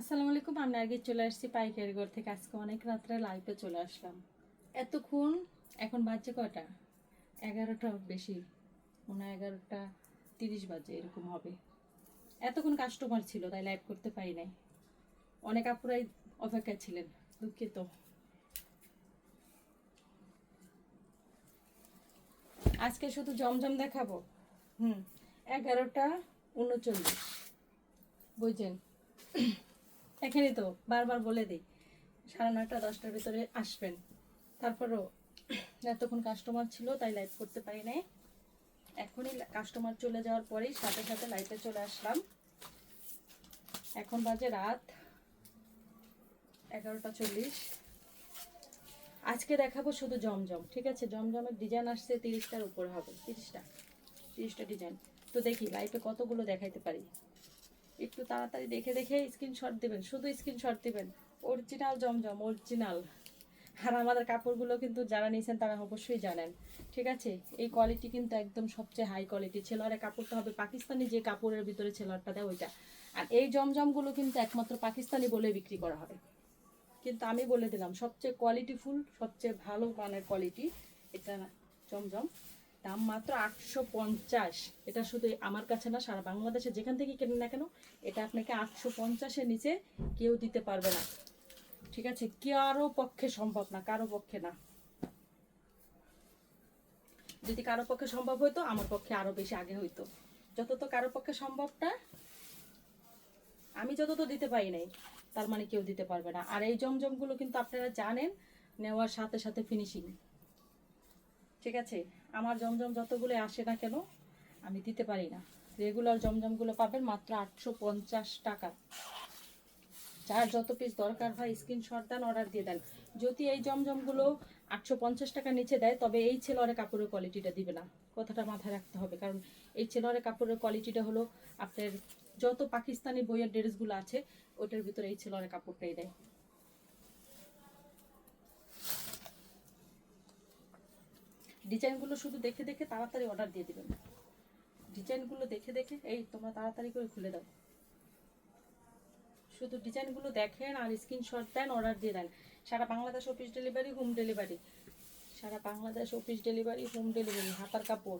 আসসালামু আলাইকুম আমি আগে চলে আসছি পাইকারি ঘর থেকে। আজকে অনেক রাত্রে লাইভে চলে আসলাম। এতক্ষণ, এখন বাজছে কয়টা? এগারোটা বেশি। মনে হয় এগারোটা তিরিশ বাজে, এরকম হবে। এতক্ষণ কাস্টমার ছিল, তাই লাইভ করতে পারি নাই। অনেক আপুরাই অপেক্ষা ছিলেন, দুঃখিত। আজকে শুধু জমজম দেখাবো। হুম, এগারোটা উনচল্লিশ। বুঝছেন? এখানে তো বারবার বলে দিই, সাড়ে নয়টা, দশটার ভিতরে আসবেন। তারপরও এতক্ষণ কাস্টমার ছিল, তাই লাইভ করতে পারি নাই। এখনই কাস্টমার চলে যাওয়ার পরেই সাথে সাথে লাইভে চলে আসলাম। এখন বাজে রাত এগারোটা চল্লিশ। আজকে দেখাবো শুধু জমজম, ঠিক আছে? জমজমের ডিজাইন আসছে তিরিশটার উপরে হবে, তিরিশটা তিরিশটা ডিজাইন তো দেখি লাইভে কতগুলো দেখাইতে পারি? একটু তাড়াতাড়ি দেখে দেখে স্ক্রিনশট দিবেন, শুধু স্ক্রিনশট দিবেন। অরিজিনাল জমজম অরিজিনাল আর আমাদের কাপড়গুলো কিন্তু যারা নিয়েছেন তারা অবশ্যই জানেন, ঠিক আছে? এই কোয়ালিটি কিন্তু একদম সবচেয়ে হাই কোয়ালিটি ছেলেরা কাপড়টা হবে পাকিস্তানি যে কাপড়ের ভিতরে ছেলেরটা দেয় ওইটা। আর এই জমজমগুলো কিন্তু একমাত্র পাকিস্তানি বলে বিক্রি করা হয় কিন্তু আমি বলে দিলাম, সবচেয়ে কোয়ালিটিফুল সবচেয়ে ভালো মানের কোয়ালিটি এটা জমজম। দাম মাত্র আটশো পঞ্চাশ। এটা শুধু আমার কাছে না, সারা বাংলাদেশে যেখান থেকে কেনেন না কেন, এটা আপনাকে আটশো পঞ্চাশের নিচে কেউ দিতে পারবে না। ঠিক আছে? কারও পক্ষে সম্ভব না, কারও পক্ষে না। যদি কারও পক্ষে সম্ভব হইতো, আমার পক্ষে আরও বেশি আগে হইতো। যত তো কারও পক্ষে সম্ভবটা, আমি যত তো দিতে পারি নাই, তার মানে কেউ দিতে পারবে না। আর এই জমজমগুলো কিন্তু আপনারা জানেন, নেওয়ার সাথে সাথে ফিনিশিং ঠিক আছে? আমার জমজম যতগুলো আসে না কেন আমি দিতে পারি না। রেগুলার জমজমগুলো পাবেন মাত্র আটশো পঞ্চাশ টাকা। যার যত পিস দরকার হয় স্ক্রিনশট দেন অর্ডার দিয়ে দেন। যদি এই জমজমগুলো আটশো পঞ্চাশ টাকা নিচে দেয়, তবে এই ছেলরে কাপড়ের কোয়ালিটিটা দিবে না। কথাটা মাথায় রাখতে হবে, কারণ এই ছেলরে কাপড়ের কোয়ালিটিটা হলো আপনার যত পাকিস্তানি বইয়ের ড্রেসগুলো আছে, ওটার ভিতরে এই ছেলরে কাপড়টাই দেয়। ডিজাইনগুলো শুধু দেখে দেখে তাড়াতাড়ি অর্ডার দিয়ে দিবেন। ডিজাইনগুলো দেখে দেখে, এই তোমরা তাড়াতাড়ি করে খুলে দাও। শুধু ডিজাইনগুলো দেখেন আর স্ক্রিনশট দেন অর্ডার দিয়ে দেন। সারা Bangladesh office delivery home delivery সারা Bangladesh office delivery home delivery হাতার কাপড়।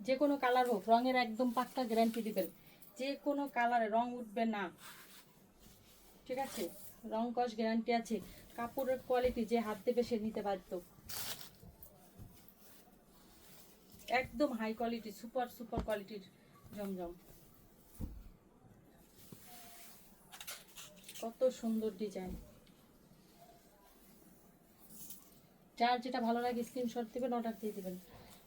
যে কোনো কালার হোক, রঙের একদম পাক্কা গ্যারান্টি দিবেন। যে কোনো কালারে রং উঠবে না। ঠিক আছে? রং কস গ্যারান্টি আছে। কাপড়ের কোয়ালিটি যে হাত দেবে সে নিতে বাধ্য। একদম হাই কোয়ালিটি সুপার সুপার কোয়ালিটির জমজম। কত সুন্দর ডিজাইন যার যেটা ভালো লাগে স্ক্রিনশট দিবেন অর্ডার দিয়ে দিবেন।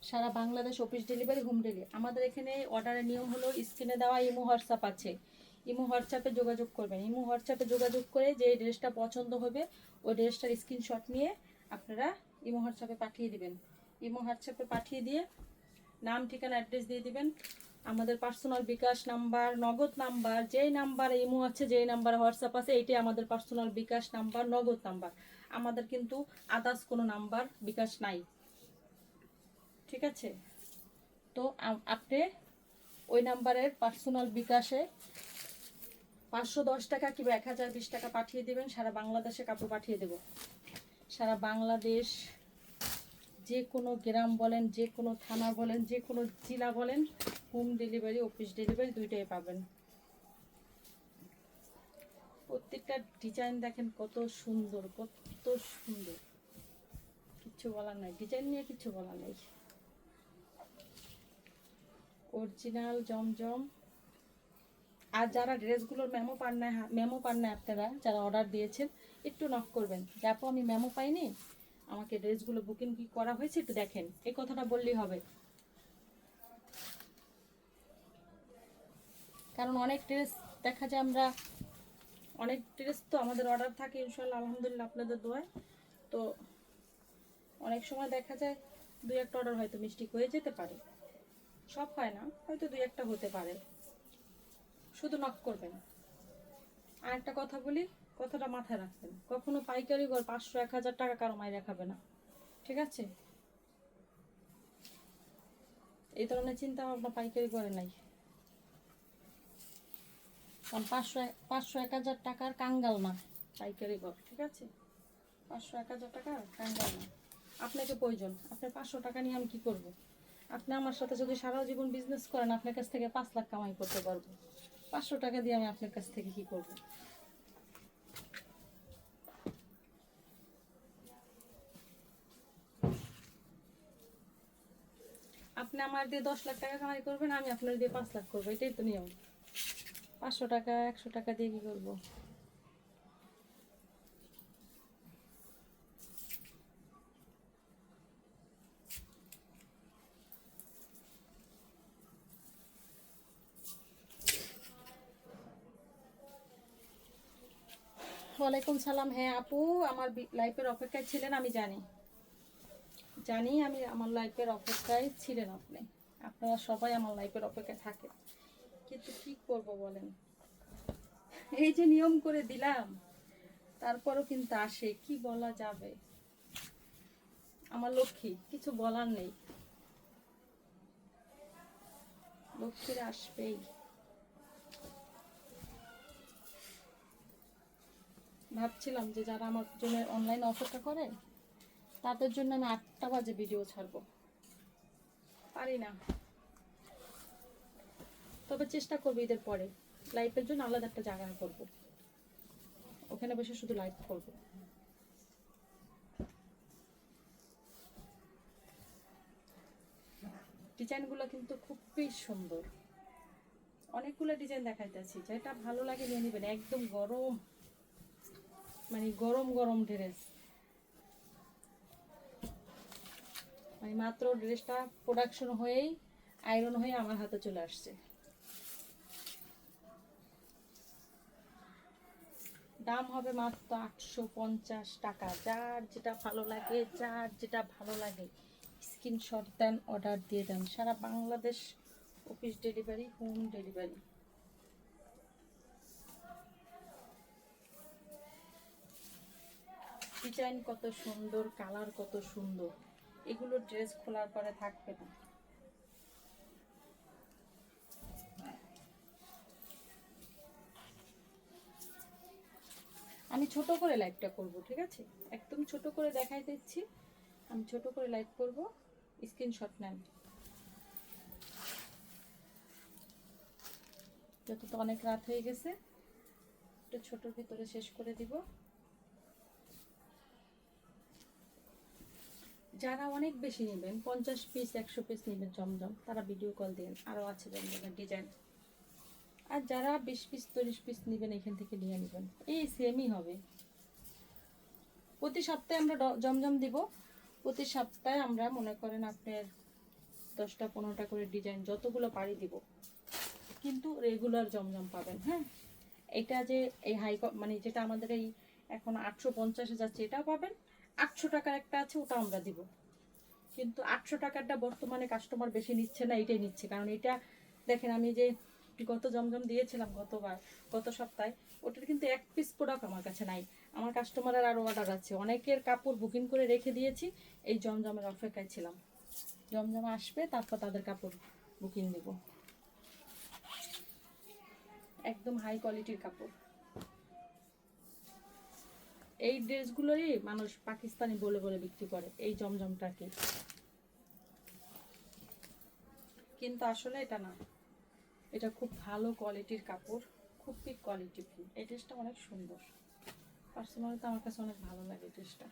সারা Bangladesh office delivery home delivery আমাদের এখানে অর্ডারের নিয়ম হলো স্ক্রিনে দেওয়া ইমো, হোয়াটসঅ্যাপ আছে। ইমো হোয়াটসঅ্যাপে যোগাযোগ করবেন। ইমো হোয়াটসঅ্যাপে যোগাযোগ করে যে ড্রেসটা পছন্দ হবে, ওই ড্রেসটার স্ক্রিনশট নিয়ে আপনারা ইমো হোয়াটসঅ্যাপে পাঠিয়ে দিবেন। ইমো হোয়াটসঅ্যাপে পাঠিয়ে দিয়ে নাম, ঠিকানা, অ্যাড্রেস দিয়ে দিবেন। আমাদের personal bKash number, Nagad number, যেই নাম্বারে ইমো আছে, যেই নাম্বারে হোয়াটসঅ্যাপ আছে, এইটাই আমাদের personal bKash number, Nagad number. আমাদের কিন্তু আদার্স কোনো নাম্বার বিকাশ নাই। ঠিক আছে? তো আপনি ওই নাম্বারের পার্সোনাল বিকাশে পাঁচশো দশ টাকা কিংবা এক হাজার বিশ টাকা পাঠিয়ে দেবেন, সারা বাংলাদেশে কাপড় পাঠিয়ে দেব। সারা বাংলাদেশ, যে কোনো গ্রাম বলেন, যে কোনো থানা বলেন, যে কোনো জেলা বলেন হোম ডেলিভারি অফিস ডেলিভারি দুইটাই পাবেন। প্রত্যেকটা ডিজাইন দেখেন কত সুন্দর কত সুন্দর। কিচ্ছু বলার নাই ডিজাইন নিয়ে কিছু বলার নাই। অরিজিনাল জমজম। আর যারা ড্রেসগুলোর মেমো পান না মেমো পান না আপনারা, যারা অর্ডার দিয়েছেন, একটু নক করবেন। আপু, আমি মেমো পাইনি। আমাকে ড্রেসগুলো বুকিং কি করা হয়েছে একটু দেখেন। এই কথাটা বললেই হবে। কারণ অনেক ড্রেস দেখা যায় আমরা, অনেক ড্রেস তো আমাদের অর্ডার থাকে ইনশাল্লাহ আলহামদুলিল্লাহ, আপনাদের দোয়ায়। তো অনেক সময় দেখা যায়, দুই একটা অর্ডার হয়তো মিস্টেক হয়ে যেতে পারে। সব হয় না, হয়তো দুই একটা হতে পারে। শুধু নক করবেন। আর একটা কথা বলি, কথাটা মাথায় রাখবেন। কখনো পাইকারি ঘর পাঁচশো, এক হাজার টাকা কারও মায় রাখাবে না। ঠিক আছে? এই ধরনের চিন্তা ভাবনা পাইকারি করে নাই। কারণ পাঁচশো পাঁচশো, এক হাজার টাকার কাঙ্গাল না পাইকারি ঘর, ঠিক আছে? পাঁচশো, এক হাজার টাকার কাঙ্গাল না আপনাকে প্রয়োজন আপনার পাঁচশো টাকা নিয়ে আমি কি করব। আপনি আমার সাথে যদি সারা জীবন বিজনেস করেন, আপনার কাছ থেকে পাঁচ লাখ কামাই করতে পারব। পাঁচশো টাকা দিয়ে আমি আপনার কাছ থেকে কি করব। আপনি আমার দিয়ে দশ লাখ টাকা কামাই করবেন, আমি আপনার দিয়ে পাঁচ লাখ করব, এটাই তো নিয়ম পাঁচশো টাকা, একশো টাকা দিয়ে কি করব ওয়ালাইকুম সালাম। হ্যাঁ আপু, আমার লাইফের অপেক্ষায় ছিলেন, আমি জানি। জানি আমি আমার লাইফের অপেক্ষায় ছিলেন আপনি। আপনারা সবাই আমার লাইফের অপেক্ষায় থাকে কিন্তু কি করব বলেন? এই যে নিয়ম করে দিলাম, তারপরও কিন্তু আসে, কি বলা যাবে? আমার লক্ষ্মী, কিছু বলার নেই। লক্ষ্মীরা আসবেই। ভাবছিলাম যে যারা আমার জন্য অনলাইন অফারটা করে, তাদের জন্য আমি আটটা বাজে ভিডিও ছাড়বো। পারি না। তবে চেষ্টা করব ঈদের পরে। লাইফের জন্য আলাদা একটা জায়গা করব। ওখানে বসে শুধু লাইভ করব। ডিজাইনগুলো কিন্তু খুবই সুন্দর। অনেকগুলো ডিজাইন দেখাইতেছি। যেটা ভালো লাগে নিয়ে নেবেন। একদম গরম। মানে গরম গরম ড্রেস মানে মাত্র ড্রেসটা প্রোডাকশন হয়েই আয়রন হয়ে আমার হাতে চলে আসছে। দাম হবে মাত্র আটশো পঞ্চাশ টাকা। যার যেটা ভালো লাগে, যার যেটা ভালো লাগে স্ক্রিনশট দেন অর্ডার দিয়ে দেন। সারা Bangladesh office delivery home delivery design কত সুন্দর, কালার কত সুন্দর। এগুলো ড্রেস খোলার পরে থাকবে না। আমি ছোট করে লাইভটা করব, ঠিক আছে? একদম ছোট করে দেখাই দিচ্ছি। আমি ছোট করে লাইভ করব। স্ক্রিনশট নেন। যত তো অনেক রাত হয়ে গেছে, একটু ছোটোর ভিতরে শেষ করে দিব। যারা অনেক বেশি নেবেন, পঞ্চাশ পিস একশো পিস নেবেন জমজম তারা ভিডিও কল দিন। আরও আছে জমজমের ডিজাইন আর যারা বিশ পিস তিরিশ পিস নেবেন, এখান থেকে নিয়ে নেবেন। এই সেমই হবে। প্রতি সপ্তাহে আমরা জমজম দিব। প্রতি সপ্তাহে আমরা, মনে করেন আপনার দশটা, পনেরোটা করে ডিজাইন যতগুলো পারি দিব। কিন্তু রেগুলার জমজম পাবেন হ্যাঁ? এটা যে এই হাই মানে যেটা আমাদের এই এখন আটশো পঞ্চাশে যাচ্ছে, এটাও পাবেন। আটশো টাকার একটা আছে, ওটা আমরা দিব। কিন্তু আটশো টাকারটা বর্তমানে কাস্টমার বেশি নিচ্ছে না এটাই নিচ্ছে। কারণ এটা দেখেন, আমি যে গত জমজম দিয়েছিলাম গতবার, গত সপ্তাহে, ওটার কিন্তু এক পিস প্রোডাক্ট আমার কাছে নাই। আমার কাস্টমারের আরও অর্ডার আছে। অনেকের কাপড় বুকিং করে রেখে দিয়েছি, এই জমজমের অপেক্ষায় ছিলাম। জমজম আসবে, তারপর তাদের কাপড় বুকিং দেব একদম হাই কোয়ালিটির কাপড়। এই ড্রেসগুলোই মানুষ পাকিস্তানি বলে বলে বিক্রি করে, এই জমজমটাকে। কিন্তু আসলে এটা না। এটা খুব ভালো কোয়ালিটির কাপড়, খুব পিক কোয়ালিটি এই ড্রেসটা অনেক সুন্দর। পার্সোনালি তো আমার কাছে অনেক ভালো লাগে ড্রেসটা।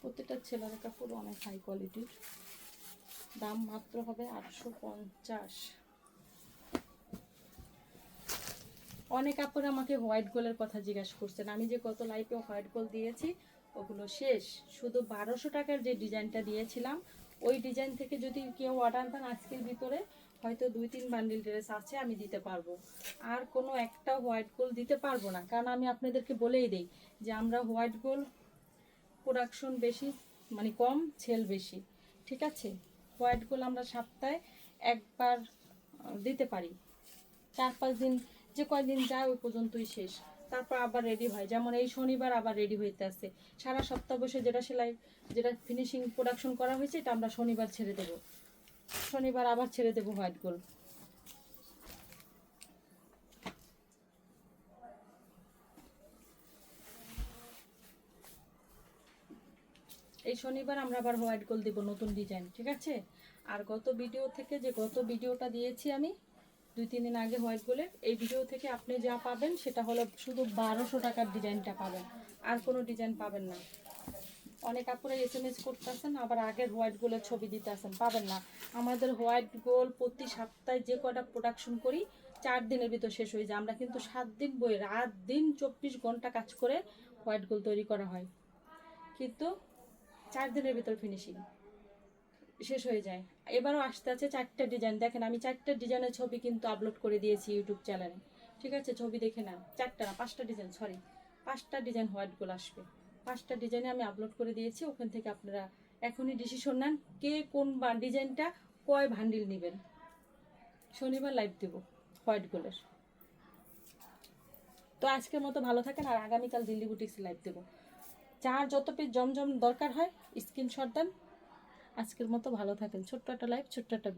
প্রত্যেকটা ছেলের কাপড় অনেক হাই কোয়ালিটির দাম মাত্র হবে আটশো পঞ্চাশ। অনেক আপুরা আমাকে হোয়াইট গোলের কথা জিজ্ঞাসা করছেন। আমি যে কত লাইফে হোয়াইট গোল দিয়েছি, ওগুলো শেষ। শুধু বারোশো টাকার যে ডিজাইনটা দিয়েছিলাম, ওই ডিজাইন থেকে যদি কেউ অর্ডার দেন আজকের ভিতরে, হয়তো দুই তিন বান্ডিল ড্রেস আছে, আমি দিতে পারব। আর কোনো একটা হোয়াইট গোল দিতে পারব না। কারণ আমি আপনাদেরকে বলেই দিই যে আমরা হোয়াইট গোল প্রোডাকশন বেশি মানে কম সেল বেশি। ঠিক আছে? হোয়াইট গোল আমরা সপ্তাহে একবার দিতে পারি। চার পাঁচ দিন যে কয়দিন যায় ওই পর্যন্তই শেষ। তারপর আবার রেডি হয়। যেমন এই শনিবার আবার রেডি হইতে আসছে সারা সপ্তাহ বসে যেটা সেলাই, যেটা ফিনিশিং প্রোডাকশন করা হয়েছে, এটা আমরা শনিবার ছেড়ে দেব। শনিবার আবার ছেড়ে দেব হোয়াইট গোল এই শনিবার আমরা আবার হোয়াইট গোল দেব নতুন ডিজাইন ঠিক আছে? আর গত ভিডিও থেকে যে গত ভিডিওটা দিয়েছি আমি দুই, তিন দিন আগে হোয়াইট গোল্ডের। এই ভিডিও থেকে আপনি যা পাবেন, সেটা হলো শুধু বারোশো টাকার ডিজাইনটা পাবেন। আর কোনো ডিজাইন পাবেন না। অনেক আপুরা এস এম এস করতেছেন, আবার আগের হোয়াইট গোলের ছবি দিতেছেন। পাবেন না। আমাদের হোয়াইট গোল প্রতি সপ্তাহে যে কটা প্রোডাকশন করি, চার দিনের ভিতর শেষ হয়ে যায়। আমরা কিন্তু সাত দিন বই রাত দিন চব্বিশ ঘণ্টা কাজ করে হোয়াইট গোল তৈরি করা হয়। কিন্তু চার দিনের ভিতর ফিনিশিং শেষ হয়ে যায়। এবারও আসতে আছে চারটা ডিজাইন দেখেন, আমি চারটা ডিজাইনের ছবি কিন্তু আপলোড করে দিয়েছি ইউটিউব চ্যানেলে ঠিক আছে? ছবি দেখে নেন চারটা না, পাঁচটা ডিজাইন সরি পাঁচটা ডিজাইন হোয়াইট গোল আসবে। পাঁচটা ডিজাইনে আমি আপলোড করে দিয়েছি। ওখান থেকে আপনারা এখনই ডিসিশন নেন কে কোন ডিজাইনটা কয় ভান্ডিল নেবেন। শনিবার লাইভ দেবো হোয়াইট গোলের তো আজকের মতো ভালো থাকেন আর আগামীকাল দিল্লি বুটিক্স লাইভ দেবো। যার যত পিস জমজম দরকার হয় স্ক্রিনশট দেন। আজকের মতো ভালো থাকেন ছোট্ট একটা লাইফ ছোট্ট একটা।